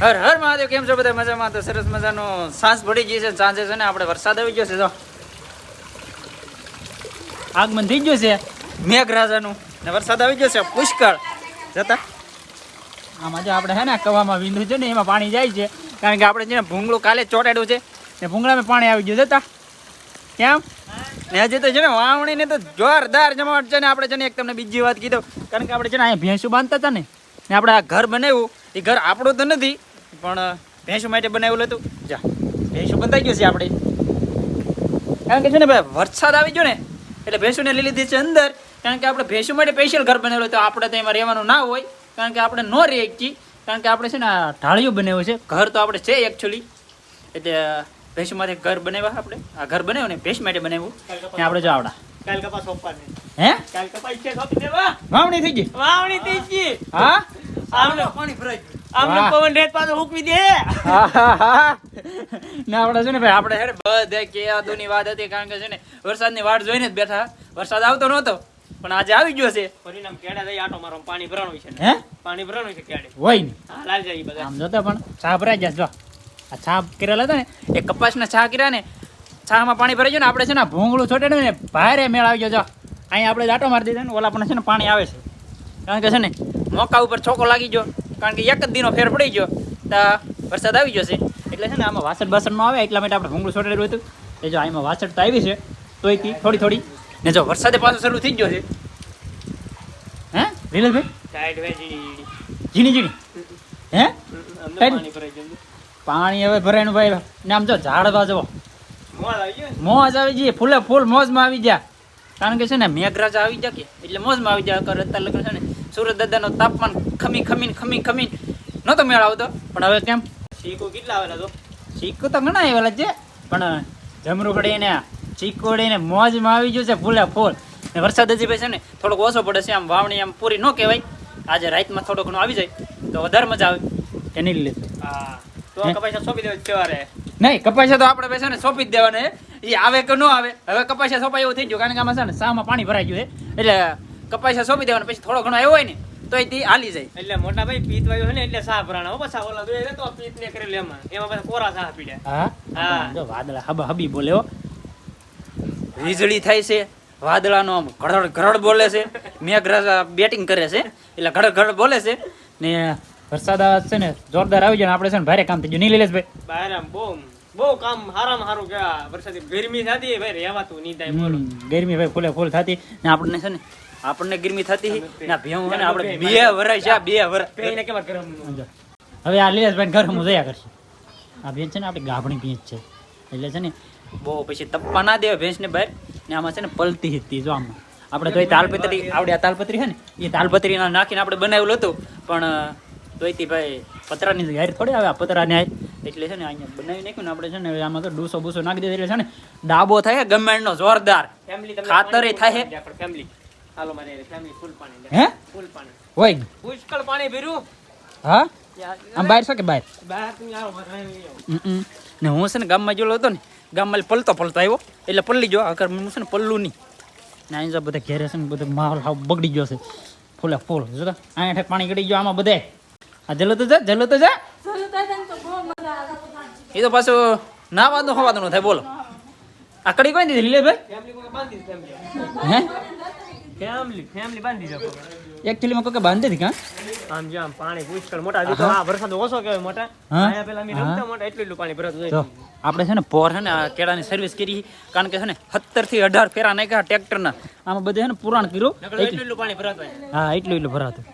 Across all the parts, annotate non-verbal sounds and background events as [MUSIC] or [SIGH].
હર હર મહાદેવ, કેમ છો બધા મજામાં? તો સરસ મજાનો સાંજ પડી ગઈ છે, સાંજે છે ને આપણે વરસાદ આવી ગયો છે, જો. આગમન થઈ ગયું છે, મેઘરાજાનું. ને વરસાદ આવી ગયો છે, પુષ્કળ. જતા. આમાં જો આપણે હે ને, કવામાં વિંધુ છે ને, એમાં પાણી જાય છે. કારણ કે આપણે છે ને, ભૂંગળું કાલે ચોટાડ્યું છે. ને ભૂંગળામાં પાણી આવી ગયું, જતા. કેમ? ને હજી તો છે ને, વાવણીને તો જોરદાર જમાવટ છે ને, આપણે છે ને, એક તમને બીજી વાત કીધું. કારણ કે આપણે છે ને, અહીંયા ભેંસું બાંધતા હતા ને ને આપણે આ ઘર બનાવ્યું. એ ઘર આપણું તો નથી પણ ભેંસો માટે બનાવેલું હતું. જા ભેંસો બંધાઈ ગયું છે આપણે. કારણ કે છે ને ભાઈ વરસાદ આવી ગયો ને એટલે ભેંસોને લઈ લીધી છે અંદર. કારણ કે આપણે ભેંસો માટે સ્પેશિયલ ઘર બનાવેલું તો આપણે તો એમાં રહેવાનું ના હોય. કારણ કે આપણે ન રહી શકીએ કારણ કે આપણે છે ને આ ઢાળિયું બનાવ્યું છે. ઘર તો આપણે છે એકચ્યુઅલી એટલે ભેંસો માટે ઘર બનાવ્યા આપણે. આ ઘર બનાવ્યું ને ભેંસ માટે બનાવ્યું. ને આપણે જો આવડા. કાલ કપાસ સોંપવાની. હે? કાલ કપાસ છે વાવણી થઈ ગઈ. વાવણી થઈ ગઈ. હા? આવડો પાણી ભરાઈ આમને. પવન રેત પાછો હુકવી દે. [LAUGHS] ને આપણે છે ને ભાઈ આપણે છે બધે બધે કેદુની વાત હતી કારણ કે છે ને વરસાદની વાટ જોઈને જ બેઠા. વરસાદ આવતો નહોતો પણ આજે આવી ગયો છે. પરિણામ કેડા જઈ આટો મારો પાણી ભરાણું છે હે? પાણી ભરાણું છે કેડે હોય ને. હા લાલ જાય બધા. આમ જોતો પણ ચા ભરાઈ ગયા જો. આ ચા કરેલા હતા ને એ કપાસના ચા કર્યા ને છામાં પાણી ભરાઈ ગયું ને આપણે છે ને ભૂંગળું છોટે ને ભારે મેળ આવી ગયો જો. અહીંયા આપણે આટો મારી દીધો ને ઓલા પણ છે ને પાણી આવે છે. કારણ કે છે ને મોકા ઉપર છોકો લાગી ગયો. કારણ કે એક જ દીનો ફેર પડી ગયો. તો વરસાદ આવી જશે એટલે છે ને આમાં વાસણ બાસણમાં આવે એટલા માટે આપણે ભૂંગળું છોડેલું હતું. એ જો આમાં વાસણ તો આવી છે તોય તી થોડી થોડી. ને જો વરસાદે પાછો શરૂ થઈ ગયો છે. હે? સાઈડ ઝીણી ઝીણી. હે? પાણી હવે ભરાયનું ભાઈ. ને આમ જો ઝાડવા જવો મોલ આવી ગયો મોજ આવી જઈએ ફૂલે ફૂલ મોજમાં આવી ગયા. કારણ કે છે ને મેઘરાજા આવી ગયા કે? એટલે મોજમાં આવી ગયા. કર અત્યારે લગ્ન છે ને સુરત દાદાનું તાપમાન ખમી ખમીન ખમી ખમીન નહોતો મેળ આવતો પણ હવે કેમ? શીખો કેટલા આવેલા તો? ચીકુ તો ઘણા આવેલા છે પણ જમરૂ ને ચીકુડીને મોજમાં આવી ગયું છે ફૂલે ફૂલ. ને વરસાદ હજી ભાઈ છે ને થોડોક ઓછો પડે છે આમ વાવણી આમ પૂરી ન કહેવાય. આજે રાતમાં થોડો ઘણો આવી જાય તો વધારે મજા આવે. એની લીધે. હા તો કપાસા સોંપી દેવા સવારે નહીં કપાસા તો આપણે પૈસા ને સોંપી જ દેવાને એ આવે કે ન આવે? હવે કપાસા સોંપાય એવું થઈ ગયું કારણ કે આમાં છે ને સામાં પાણી ભરાઈ ગયું છે. એટલે કપાસિયા સોંપી દેવાના. પછી થોડો ઘણો આવ્યો હોય ને તો એ હાલી જાય. એટલે મોટા ભાઈ પીત વાયો ને એટલે સાહ રાણા. હો પાછા ઓલા દોય તો પીત ને કરેલ એમાં. એમાં પાછા કોરા સાહ પીડ્યા. હા? હા. જો વાદળા હબ હબી બોલે હો. વીજળી થાય છે વાદળાનો આમ ઘડડ ઘરડ બોલે છે. મેઘરાજા બેટિંગ કરે છે એટલે ઘડડ ઘડડ બોલે છે. ને વરસાદ આવે છે ને જોરદાર આવી જાય ને આપણે છે ને ભારે કામ થઈ ગયું. નહીં લીલેશભાઈ બહાર આમ બહુ બહુ કામ હારામ હારું કે આ વરસાદી ગરમી થતી ભાઈ રહેવાતું નહીં થાય ગરમી ભાઈ ફૂલે ફૂલ થતી. ને આપણને છે ને આપણને ગરમી થતી ના ભેવું છે ને આપણે બે વરાય છે આ બે વરાય પેઈને કેવા ગરમ હવે આ લીલેશભાઈ ગરમ હું જયા કરશે. આ ભેંસ છે ને આપણે ગાભણી ભેંસ છે. એટલે છે ને બહુ પછી તપ્પા ના દેવા ભેંસને બહાર. ને આમાં છે ને પલતી હતી જો આમાં. આપણે તો એ તાલપત્રી આવડે આ તાલપત્રી છે ને એ તાલપત્રી નાખીને આપણે બનાવેલું હતું. પણ તોયથી ભાઈ પતરાની હાર થોડી આવે આ પતરાની હાર એટલે છે ને અહીંયા બનાવી નાખ્યું ને આપણે છે ને આમાં તો ડૂસો બૂસો નાખી દીધો એટલે છે ને. ડાબો થાય ગમેન્ટનો જોરદાર. ખાતરે થાય. ફેમિલી હાલો મારે ફેમિલી ફૂલ પાણી હે? ફૂલ પાણી. હોય પુષ્કળ પાણી ભર્યું. હા? આમ બહાર છો કે બહાર? બહાર તમે આવો. ને હું છે ને ગામમાં જોલો હતો ને ગામમાં પલતો પલતો આવ્યો. એટલે પલ્લી ગયો અગર હું છે ને પલ્લું નહીં. ને અહીં બધા ઘેરે છે ને બધા માહોલ હાવ બગડી ગયો છે. ફૂલે ફૂલ જો અહીંયા પાણી ગળી ગયો આમાં બધે. આ જલો તો જા જલો તો જા. એ તો પાછું ના વાંધો હોવાનું થાય બોલો. આ કડી કોઈ દીધી લે ભાઈ. હે? ફેમિલી ફેમિલી બાંધી દીધી એકચ્યુઅલી માં કોકે બાંધી હતી કા આમ જામ પાણી પુષ્કળ મોટા હજી તો આ વરસાદ ઓછો કેવાય મોટા. હા. પેલા અમે રમતા મોટા એટલું એટલું પાણી ભરાતું જાય આપણે છે ને પોર છે ને કેળાની સર્વિસ કરી કારણ કે છે ને સત્તરથી અઢાર ફેરા નાખ્યા ટ્રેક્ટરના. આમાં બધે છે ને પુરાણ કર્યું. એટલું એટલું પાણી ભરાતું હા એટલું એટલું ભરાતું.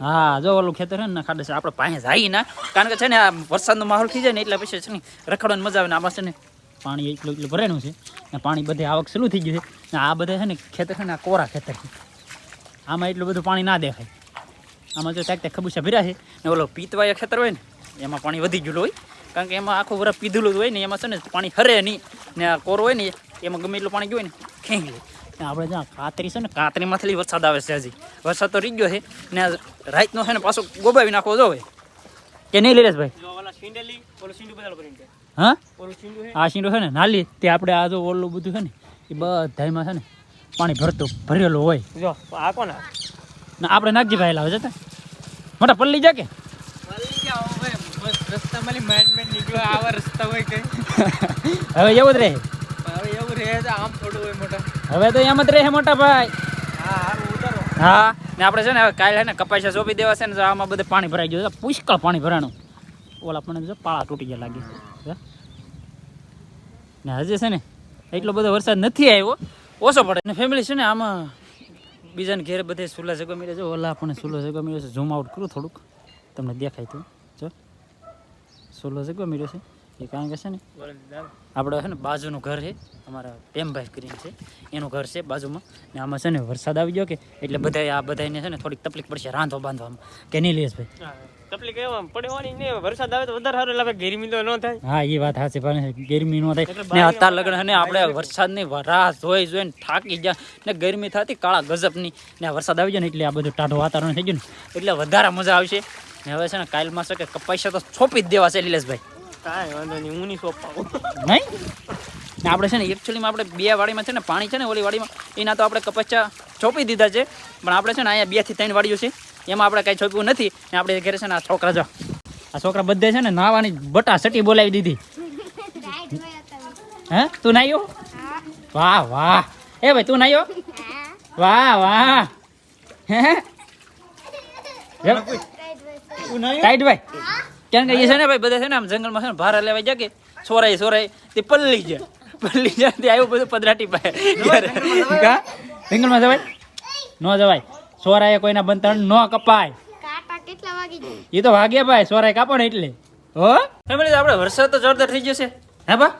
હા જો ઓલું ખેતર છે ને ખાડે છે આપણે પાસે જાય ના. કારણ કે છે ને વરસાદનો માહોલ થઈ જાય ને એટલે પછી છે ને રખડવાની મજા આવે ને આમાં છે ને પાણી એટલું એટલું ભરેલું છે ને પાણી બધે આવક સલું થઈ ગયું છે. ને આ બધે છે ને ખેતર છે ને આ કોરા ખેતર છે. આમાં એટલું બધું પાણી ના દેખાય. આમાં જો ત્યાં ત્યાં ખબુસા ભીરા છે. ને ઓલો પીતવાય ખેતર હોય ને, એમાં પાણી વધી ગયેલું હોય. કારણ કે એમાં આખું વરસ પીધેલું હોય ને, એમાં છે ને પાણી હરે નહીં. ને આ કોરો હોય ને, એમાં ગમે એટલું પાણી ગયું હોય ને, ખેંચી લે. ને આપણે જ્યાં કાતરી છે ને, કાતરીમાંથી વરસાદ આવે છે હજી. વરસાદ તો રહી ગયો છે. ને આ રાતનો છે ને પાછો ગોબાવી નાખવો જોવે. કે નહીં લીલેશભાઈ? હા? આ શીંડો છે ને નાલી તે આપણે આ જો ઓલું બધું છે ને એ બધામાં છે ને પાણી ભરતું ભરેલું હોય. જો આ કોના ને આપણે નાગજી ભાઈ લાવે છે મોટા પલ્લી જા કે. હવે એવું જ રહે. હવે એવું રહે છે આમ થોડું હોય મોટા હવે તો એમ જ રહે મોટા ભાઈ. હા હારું હા ને આપણે છે ને હવે કાલે છે ને કપાસા સોંપી દેવા છે ને આમાં બધે પાણી ભરાઈ ગયું છે. પુષ્કળ પાણી ભરાણું. ઓલા પણ જો પાળા તૂટી ગયા લાગે. ને હજી છે ને, એટલો બધો વરસાદ નથી આવ્યો. ઓછો પડે. ને ફેમિલી છે ને, આમાં બીજાને ઘેર બધે સુલા જગવા મળે છે. ઓલા આપણને સુલો જગવા મળ્યો છે. ઝૂમ આઉટ કરું થોડુંક. તમને દેખાય તો. જો. સુલો જગવા મળ્યો છે. એ કારણ કે છે ને આપણે છે ને, બાજુનું ઘર છે. અમારા પ્રેમભાઈ કરીને છે. એનું ઘર છે બાજુમાં. ને આમાં છે ને, વરસાદ આવી ગયો કે, એટલે બધા આ બધાને છે ને, થોડીક તકલીફ પડશે રાંધો બાંધવામાં કે નહીં લેશ ભાઈ તકલીફ એમાં પડવાની ને વરસાદ આવે તો વધારે સારું લાગે ગરમી તો ન થાય. હા એ વાત સાચી પણ ગરમી નો થાય. ને અત્યાર લગ્ન ને આપણે વરસાદની રાહ જોઈ જોઈને થાકી ગયા. ને ગરમી થતી કાળા ગજબની. ને વરસાદ આવી જાય ને એટલે આ બધું ટાઢું વાતાવરણ થઈ ગયું ને એટલે વધારે મજા આવશે. ને હવે છે ને કાલમાં છે કે કપાઈશા તો છોપી જ દેવા છે લીલેશભાઈ. કાંઈ વાંધો નહીં હું નહીં સોંપાવું. નહીં? ને આપણે છે ને એકચ્યુઅલીમાં આપણે બે વાડીમાં છે ને પાણી છે ને ઓલી વાડીમાં એના તો આપણે કપચા ચોપી દીધા છે. પણ આપણે છે ને અહીંયા બેથી ત્રણ વાડીઓ છે. એમાં આપણે કાંઈ છોપ્યું નથી. ને આપણે ઘરે છે ને આ છોકરા જો આ છોકરા બધે છે ને નાવાની બટા સટી બોલાવી દીધી. હે? તું નાયો? વાહ વાહ. એ ભાઈ તું નાયો? વાહ વાહ. હે ટાઈટ ભાઈ. કેમ કે એ છે ને ભાઈ બધા છે ને આમ જંગલમાં છે ને ભારા લેવા જાય કે છોરાય છોરાય તે પલ્લી જાય. પલ્લી જાય તે આવ્યું બધું પદરાટી પાય જંગલમાં જવાય? ન જવાય. સોરાય કોઈના બંધન ન કપાય. કાંટા કેટલા વાગી જાય એ તો વાગે ભાઈ સોરાય કાપો ને એટલે. હો? ફેમિલી આપણે વરસાદ તો જોરદાર થઈ જશે હે બા?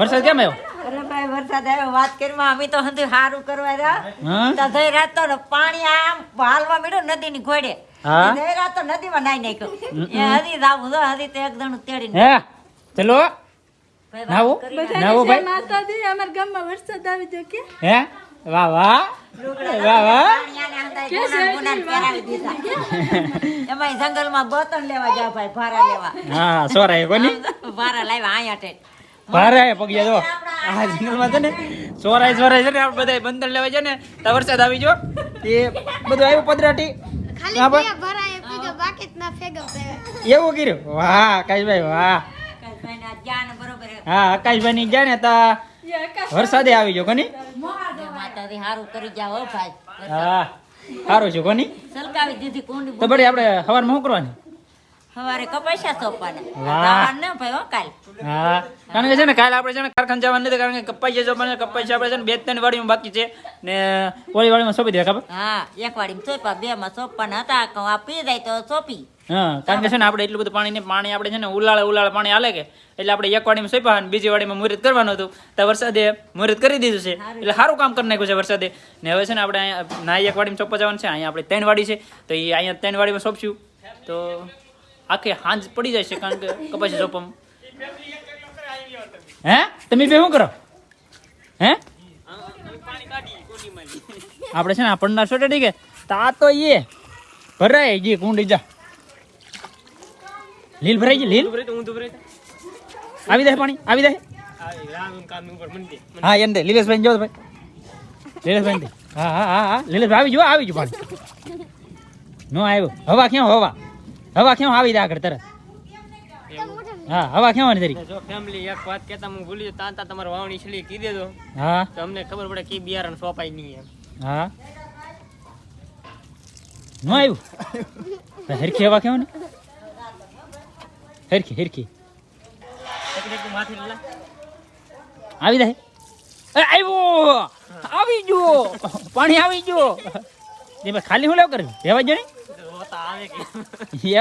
વરસાદ કેમ આવ્યો? અરે ભાઈ વરસાદ આવ્યો. વાત કરીમાં અમે તો હંધુ હારું કરવા રહ્યા. તો થઈ રાત તો પાણી આમ હાલવા મળ્યું નદી ની ઘોડે. રાત તો નદીમાં નાઈ નાખ્યું. એ હજી જાવું જો હજી તો એક દણું હે? ચલો. ભાઈ વાત નાવું કરી. નાવું ભાઈ. માતાજી. અમારા ગામમાં વરસાદ આવી ગયો કે? હે? વાહ વાહ. વાહ વાહ. જંગલમાં બોતલ લેવા જાવ ભાઈ ભારા લેવા. હા સોરાય કોની? ભારા લાવ્યા અહીંયા ટેટ ભારે પગ્યા જો. આ જંગલમાં છે ને સોરાય સોરાય છે ને આપણે બધા બંદર લેવા છે ને તો વરસાદ આવી ગયો. એ બધું આવ્યું પદરાટી જ એવું કર્યું? વાહ આકાશભાઈ વાહ. હા આકાશભાઈ ની ગયા ને તા વરસાદે આવી ગયો કોની? માતાજી હારું કરી જાવ ભાઈ. હા સારું છે કોની? સલકાવી દીધી કોની તો બડી આપણે સવારમાં શું કરવાની? કપાસ્યા સોપાને વાહ. જવાનું ને ભાઈ હો કાલ. હા. કારણ કે છે ને કાલે આપણે છે ને કારખાને જવાનું નથી કારણ કે કપાઈ જજો પણ કપાઈ છે આપણે છે ને બે ત્રણ વાડીમાં બાકી છે. ને ઓલી વાડીમાં સોંપી દે ખબર? હા એક વાડીમાં સોંપા બે માં સોંપવાના હતા. આ પી જાય તો સોંપી. હા કારણ કે છે ને આપણે એટલું બધું પાણી ને પાણી આપણે છે ને ઉલાળે ઉલાળે પાણી હાલે કે. એટલે આપણે એક વાડીમાં સોંપ્યા અને બીજી વાડીમાં મુહૂર્ત કરવાનું હતું. તો વરસાદે મુહૂર્ત કરી દીધું છે. એટલે સારું કામ કરી નાખ્યું છે વરસાદે. ને હવે છે ને આપણે અહીંયા ના એક વાડીમાં સોંપવા જવાનું છે. અહીંયા આપણે ત્રણ વાડી છે. તો એ અહીંયા ત્રણ વાડીમાં સોંપશું. તો આખી હાંજ પડી જાય છે કારણ કે કપાસી સોંપવામાં હે તમે બે શું કરો હે આપણે છે ને આ પન્ના છોટે ઠીક તા તો એ ભરાય જી કુંડી જા લીલ ભરાઈ ગઈ લીલ ઊંધું ભરે તો ઊંધું ભરે તો. આવી જાય પાણી આવી જાય આ રામ કામ ઉપર મંદિર હા એમ દે લીલેશભાઈ જો ભાઈ લીલેશભાઈ દે હા હા હા હા લીલેશભાઈ આવી જો આવી જો પાણી નો આવ્યું હવા ક્યાં હવા હવા કેમ આવી દે આગળ તરત? હા હવા આવી તરી? જો ફેમિલી એક વાત કેતા હું ભૂલી તાંતા તમારે વાવણી કીધી દેજો હા. તો અમને ખબર પડે કે બિયારણ સોપાય નહીં એમ. હા. ન આવ્યું? હરખી હવા કેવો ને હરખી હરખી. આવી એ આવ્યો! આવી ગયો! પાણી આવી ગયો! ખાલી હું લેવ કરે રહેવા જ હોતા આવે કે ને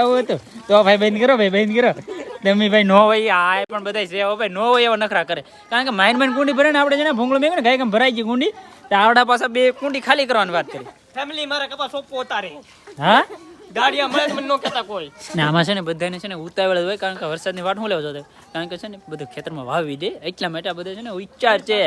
એવું હતું. તો ભાઈ બંધ કરો ભાઈ બંધ કરો. તમે ભાઈ નો હોય આ પણ બધા છે. ભાઈ નો હોય એવા નખરા કરે. કારણ કે માઇન માઇન કુંડી ભરે ને આપણે ભૂંગળું મેં ને ગાય કેમ ભરાઈ ગઈ કુંડી તો આવડા પાછા બે કુંડી ખાલી કરવાની વાત કરી. ફેમિલી મારા કપાસ સોંપો ઉતારે હા? ગાડિયા મળે મને ન કહેતા કોઈ. ને આમાં છે ને બધાને છે ને ઉતાવળ હોય કારણ કે વરસાદની વાટ હું લેવો છો કારણ કે છે ને બધું ખેતરમાં વાવી દે. એટલા માટે આ બધા છે ને વિચાર છે.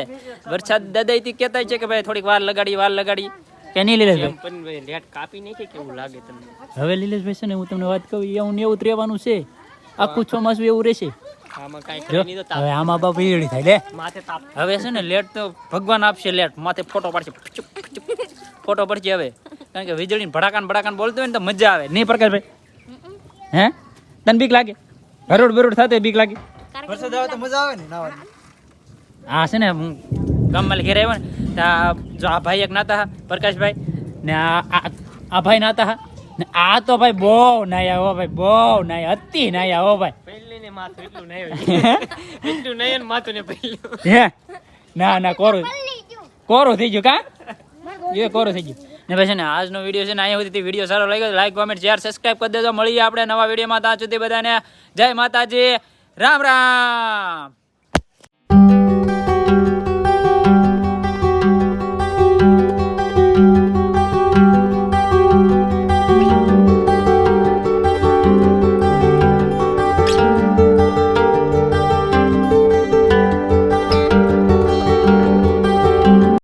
વરસાદ દાદાથી કહેતા છે કે ભાઈ થોડીક વાર લગાડી વાર લગાડી. કે નહીં લીલેશભાઈ પણ લેટ કાપી નાખી કેવું લાગે તમને? હવે લીલેશભાઈ છે ને હું તમને વાત કહું એવું ને એવું રહેવાનું છે. આખું ચોમાસું એવું રહેશે. નહીં હવે આમાં બાપ વીજળી થાય લે. હવે છે ને લેટ તો ભગવાન આપશે લેટ. માથે ફોટો પાડશે. ફોટો પડશે હવે. કારણ કે વીજળી ભડાકાન ભડાકાન બોલતો હોય ને તો મજા આવે. નહીં પ્રકાશભાઈ? હે? તને બીક લાગે? હરોડ બરોડ થતો બીક લાગે? વરસાદ આવે તો મજા આવે ને નાવાની. હા છે ને હું ગામમાં ઘેર આવ્યો ને તો આ જો આ ભાઈ એક નાતા હા પ્રકાશભાઈ ને આ આ ભાઈ નાતા હા ને આ તો ભાઈ બહુ નાયા હો ભાઈ બહુ નાયા અતિ નાયા હો ભાઈ. હે? ના ના કોરું કોરું થઈ ગયું કા? એ કોરું થઈ ગયું. ને ભાઈ છે ને આજનો વીડિયો છે ને અહીંયા સુધી વીડિયો સારો લાગ્યો લાઈક કોમેન્ટ શેર સબસ્ક્રાઈબ કરી દેજો. મળીએ આપણે નવા વિડીયોમાં. ત્યાં સુધી બધાને જય માતાજી. રામ રામ.